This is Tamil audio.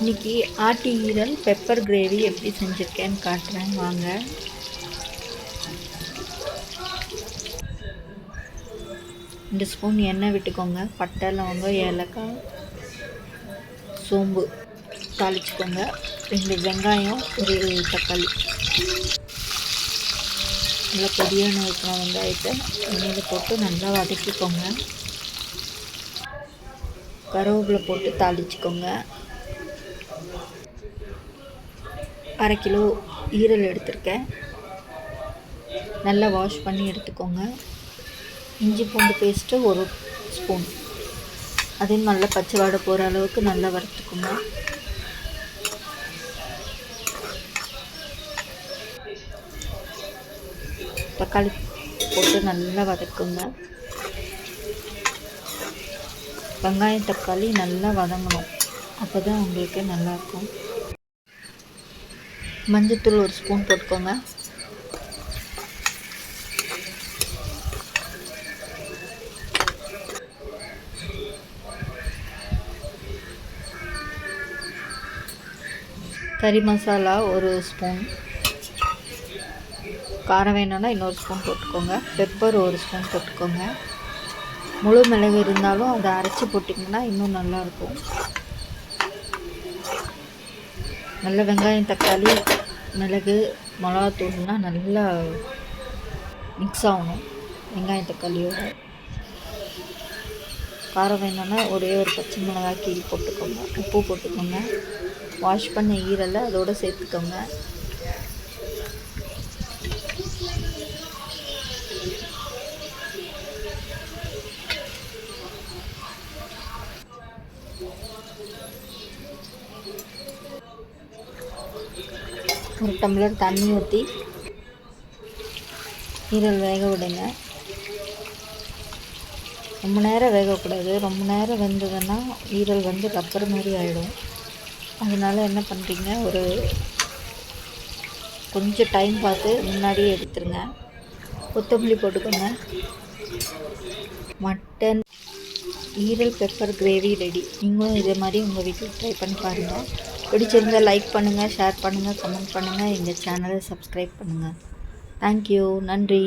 இன்னைக்கு ஆட்டி ஈரல் பெப்பர் கிரேவி எப்படி செஞ்சுருக்கேன்னு காட்டுறேன் வாங்க. ரெண்டு ஸ்பூன் எண்ணெய் விட்டுக்கோங்க. பட்டை லவங்கம் ஏலக்காய் சோம்பு தாளிச்சுக்கோங்க. ரெண்டு வெங்காயம் ஒரு தக்காளி. நல்லா பொடியான வைக்கலாம் வெங்காயத்தை எண்ணெயில் போட்டு நல்லா வதக்கிக்கோங்க. கருவேப்பிலை போட்டு தாளிச்சுக்கோங்க. அரை கிலோ ஈரல் எடுத்திருக்கேன். நல்லா வாஷ் பண்ணி எடுத்துக்கோங்க. இஞ்சி பூண்டு பேஸ்ட்டு ஒரு ஸ்பூன் அதையும் நல்லா பச்சை வாடை போகிற அளவுக்கு நல்லா வறுத்துக்கோங்க. தக்காளி போட்டு நல்லா வதக்குங்க. வெங்காயம் தக்காளி நல்லா வதங்கணும். அப்போ தான் உங்களுக்கு நல்லாயிருக்கும் மஞ்சத்தூள் ஒரு ஸ்பூன் போட்டுக்கோங்க. கறி மசாலா ஒரு ஸ்பூன். காரம் வேணும்னா இன்னொரு ஸ்பூன் போட்டுக்கோங்க. பெப்பர் ஒரு ஸ்பூன் போட்டுக்கோங்க. முழு மிளகு இருந்தாலும் அதை அரைச்சி போட்டிங்கன்னா இன்னும் நல்லாயிருக்கும் நல்ல வெங்காயம் தக்காளி மிளகு மிளகாத்தூள்லாம் நல்லா மிக்ஸ் ஆகணும். வெங்காயம் தக்காளியோட. காரம் வேணும்னா ஒரே ஒரு பச்சை மிளகாய் கீழ் போட்டுக்கோங்க. உப்பு போட்டுக்கோங்க. வாஷ் பண்ண ஈரலை அதோடு சேர்த்துக்கோங்க. ஒரு டம்ளர் தண்ணி ஊற்றி ஈரல் வேக விடுங்க. ரொம்ப நேரம் வேகக்கூடாது. ரொம்ப நேரம் வெந்ததுன்னா ஈரல் வந்து ரப்பர் மாதிரி ஆகிடும் அதனால் என்ன பண்ணுறீங்க ஒரு கொஞ்சம் டைம் பார்த்து முன்னாடியே எடுத்துருங்க. கொத்தமல்லி போட்டுக்கோங்க. மட்டன் ஈரல் பெப்பர் கிரேவி ரெடி நீங்களும் இதே மாதிரி உங்கள் வீட்டில் ட்ரை பண்ணி பாருங்கள் பிடிச்சிருந்தால் லைக் பண்ணுங்கள் ஷேர் பண்ணுங்கள் கமெண்ட் பண்ணுங்கள் எங்கள் சேனலை சப்ஸ்கிரைப் பண்ணுங்கள் தேங்க்யூ நன்றி.